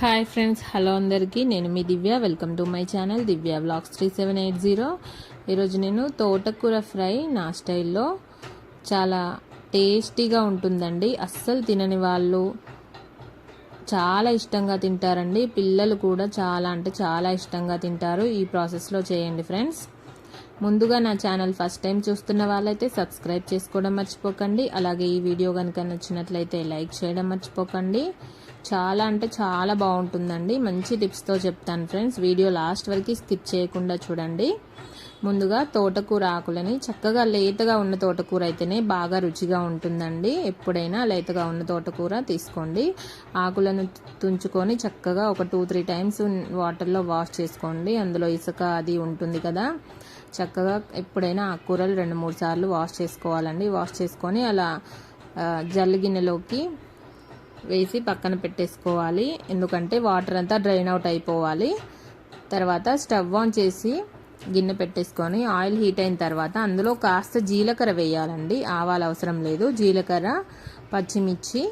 Hi friends hello అందరికీ. నేను మీ Divya. Welcome to my channel Divya blogs three seven eight zero ఈరోజు నేను తోటకూర ఫ్రై నా స్టైల్లో చాలా టేస్టీగా ఉంటుందండి. అస్సలు తినని వాళ్ళు చాలా ఇష్టంగా తింటారండి. పిల్లలు కూడా చాలా అంటే చాలా ఇష్టంగా తింటారు. ఈ ప్రాసెస్లో చేయండి ఫ్రెండ్స్ ముందుగా నా ఛానల్ ఫస్ట్ టైం చూస్తున్న వాళ్ళైతే సబ్స్క్రైబ్ చేసుకోవడం మర్చిపోకండి. అలాగే ఈ వీడియో కనుక నచ్చినట్లయితే లైక్ చేయడం మర్చిపోకండి. చాలా అంటే చాలా బాగుంటుందండి. మంచి టిప్స్తో చెప్తాను ఫ్రెండ్స్ వీడియో లాస్ట్ వరకు స్కిప్ చేయకుండా చూడండి. ముందుగా తోటకూర ఆకులని చక్కగా లేతగా ఉన్న తోటకూర అయితేనే బాగా రుచిగా ఉంటుందండి. ఎప్పుడైనా లేతగా ఉన్న తోటకూర తీసుకోండి. ఆకులను తుంచుకొని చక్కగా ఒక టూ త్రీ టైమ్స్ వాటర్లో వాష్ చేసుకోండి. అందులో ఇసుక అది ఉంటుంది కదా. చక్కగా ఎప్పుడైనా ఆకుకూరలు రెండు మూడు సార్లు వాష్ చేసుకోవాలండి. వాష్ చేసుకొని అలా జల్లి గిన్నెలోకి వేసి పక్కన పెట్టేసుకోవాలి. ఎందుకంటే వాటర్ అంతా డ్రైన్ అవుట్ అయిపోవాలి. తర్వాత స్టవ్ ఆన్ చేసి గిన్నె పెట్టేసుకొని ఆయిల్ హీట్ అయిన తర్వాత అందులో కాస్త జీలకర్ర వేయాలండి. ఆవాలు అవసరం లేదు. జీలకర్ర పచ్చిమిర్చి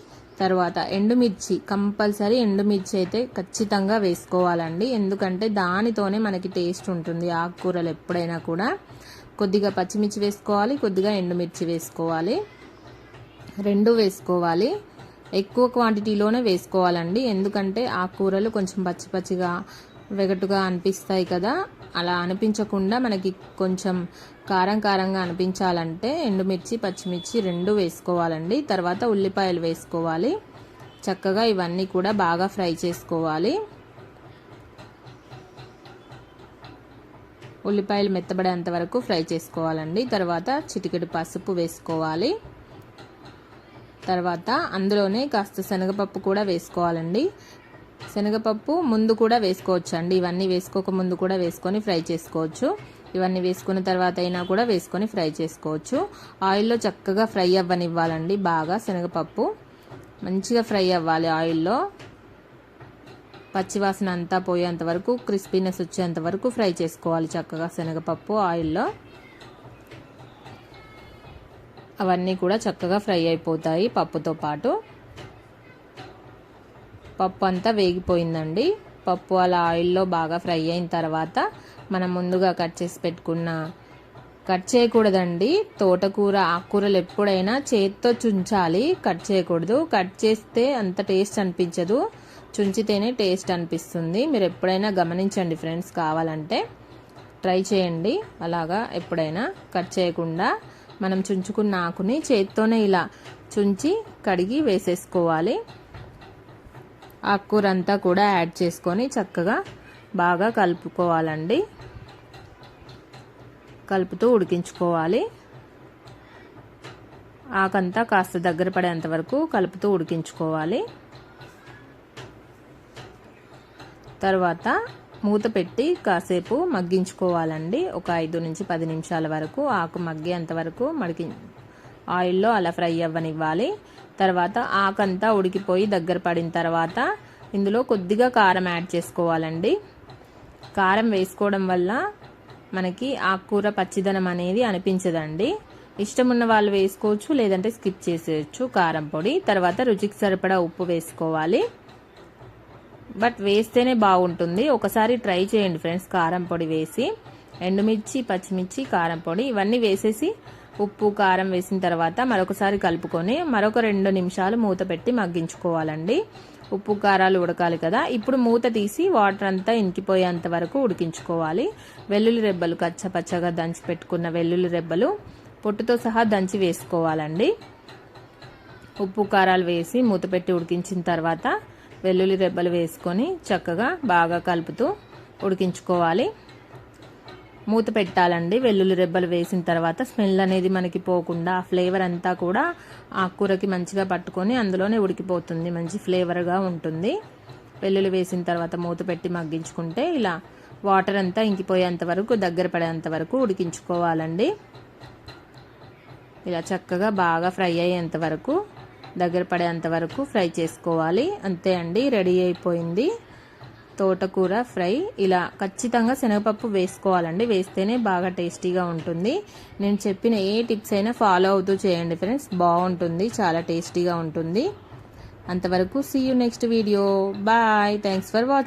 తర్వాత ఎండుమిర్చి కంపల్సరీ ఎండుమిర్చి అయితే ఖచ్చితంగా వేసుకోవాలండి. ఎందుకంటే దానితోనే మనకి టేస్ట్ ఉంటుంది. ఆకుకూరలు ఎప్పుడైనా కూడా కొద్దిగా పచ్చిమిర్చి వేసుకోవాలి కొద్దిగా ఎండుమిర్చి వేసుకోవాలి. రెండు వేసుకోవాలి. ఎక్కువ క్వాంటిటీలోనే వేసుకోవాలండి. ఎందుకంటే ఆ కూరలు కొంచెం పచ్చి పచ్చిగా వెగటుగా అనిపిస్తాయి కదా. అలా అనిపించకుండా మనకి కొంచెం కారం కారంగా అనిపించాలంటే ఎండుమిర్చి పచ్చిమిర్చి రెండు వేసుకోవాలండి. తర్వాత ఉల్లిపాయలు వేసుకోవాలి. చక్కగా ఇవన్నీ కూడా బాగా ఫ్రై చేసుకోవాలి. ఉల్లిపాయలు మెత్తబడేంత వరకు ఫ్రై చేసుకోవాలండి. తర్వాత చిటికెడు పసుపు వేసుకోవాలి. తర్వాత అందులోనే కాస్త శనగపప్పు కూడా వేసుకోవాలండి. శనగపప్పు ముందు కూడా వేసుకోవచ్చు అండి ఇవన్నీ వేసుకోక ముందు కూడా వేసుకొని ఫ్రై చేసుకోవచ్చు. ఇవన్నీ వేసుకున్న తర్వాత అయినా కూడా వేసుకొని ఫ్రై చేసుకోవచ్చు. ఆయిల్లో చక్కగా ఫ్రై అవ్వనివ్వాలండి బాగా శనగపప్పు. మంచిగా ఫ్రై అవ్వాలి ఆయిల్లో. పచ్చివాసన అంతా పోయేంత వరకు క్రిస్పీనెస్ వచ్చేంత వరకు ఫ్రై చేసుకోవాలి చక్కగా శనగపప్పు ఆయిల్లో. అవన్నీ కూడా చక్కగా ఫ్రై అయిపోతాయి పప్పుతో పాటు. పప్పు అంతా వేగిపోయిందండి. పప్పు అలా ఆయిల్లో బాగా ఫ్రై అయిన తర్వాత మనం ముందుగా కట్ చేసి పెట్టుకున్న కట్ చేయకూడదండి. తోటకూర ఆకుకూరలు ఎప్పుడైనా చేత్తో చుంచాలి కట్ చేయకూడదు. కట్ చేస్తే అంత టేస్ట్ అనిపించదు. చుంచితేనే టేస్ట్ అనిపిస్తుంది. మీరు ఎప్పుడైనా గమనించండి ఫ్రెండ్స్ కావాలంటే. ట్రై చేయండి. అలాగా ఎప్పుడైనా కట్ చేయకుండా మనం చుంచుకున్న ఆకుని చేత్తోనే ఇలా చుంచి కడిగి వేసేసుకోవాలి. ఆకుకూరంతా కూడా యాడ్ చేసుకొని చక్కగా బాగా కలుపుకోవాలండి. కలుపుతూ ఉడికించుకోవాలి. ఆకంతా కాస్త దగ్గర పడేంత వరకు కలుపుతూ ఉడికించుకోవాలి. తర్వాత మూత పెట్టి కాసేపు మగ్గించుకోవాలండి. ఒక ఐదు నుంచి పది నిమిషాల వరకు ఆకు మగ్గేంత వరకు మడికి ఆయిల్లో అలా ఫ్రై అవ్వనివ్వాలి. తర్వాత ఆకంతా ఉడికిపోయి దగ్గర పడిన తర్వాత ఇందులో కొద్దిగా కారం యాడ్ చేసుకోవాలండి. కారం వేసుకోవడం వల్ల మనకి ఆకుకూర పచ్చిదనం అనేది అనిపించదండి. ఇష్టం ఉన్న వాళ్ళు వేసుకోవచ్చు లేదంటే స్కిప్ చేసేయచ్చు కారం పొడి. తర్వాత రుచికి సరిపడా ఉప్పు వేసుకోవాలి. బట్ వేస్తేనే బాగుంటుంది. ఒకసారి ట్రై చేయండి ఫ్రెండ్స్ కారం పొడి వేసి. ఎండుమిర్చి పచ్చిమిర్చి కారం పొడి ఇవన్నీ వేసేసి ఉప్పు కారం వేసిన తర్వాత మరొకసారి కలుపుకొని మరొక రెండు నిమిషాలు మూత పెట్టి మగ్గించుకోవాలండి. ఉప్పు కారాలు ఉడకాలి కదా. ఇప్పుడు మూత తీసి వాటర్ అంతా ఇంకిపోయేంత వరకు ఉడికించుకోవాలి. వెల్లుల్లి రెబ్బలు కచ్చపచ్చగా దంచి పెట్టుకున్న వెల్లుల్లి రెబ్బలు పొట్టుతో సహా దంచి వేసుకోవాలండి. ఉప్పు కారాలు వేసి మూత పెట్టి ఉడికించిన తర్వాత వెల్లుల్లి రెబ్బలు వేసుకొని చక్కగా బాగా కలుపుతూ ఉడికించుకోవాలి. మూత పెట్టాలండి. వెల్లుల్లి రెబ్బలు వేసిన తర్వాత స్మెల్ అనేది మనకి పోకుండా ఆ ఫ్లేవర్ అంతా కూడా ఆకుకూరకి మంచిగా పట్టుకొని అందులోనే ఉడికిపోతుంది. మంచి ఫ్లేవర్గా ఉంటుంది. వెల్లుల్లి వేసిన తర్వాత మూత పెట్టి మగ్గించుకుంటే ఇలా వాటర్ అంతా ఇంకిపోయేంత వరకు దగ్గర పడేంత వరకు ఉడికించుకోవాలండి. ఇలా చక్కగా బాగా ఫ్రై అయ్యేంత వరకు దగ్గర పడేంత వరకు ఫ్రై చేసుకోవాలి. అంతే అండి రెడీ అయిపోయింది. తోటకూర ఫ్రై. ఇలా ఖచ్చితంగా శనగపప్పు వేసుకోవాలండి. వేస్తేనే బాగా టేస్టీగా ఉంటుంది. నేను చెప్పిన ఏ టిప్స్ అయినా ఫాలో అవుతూ చేయండి ఫ్రెండ్స్. బాగుంటుంది చాలా టేస్టీగా ఉంటుంది. అంతవరకు see you next video. Bye. Thanks for watching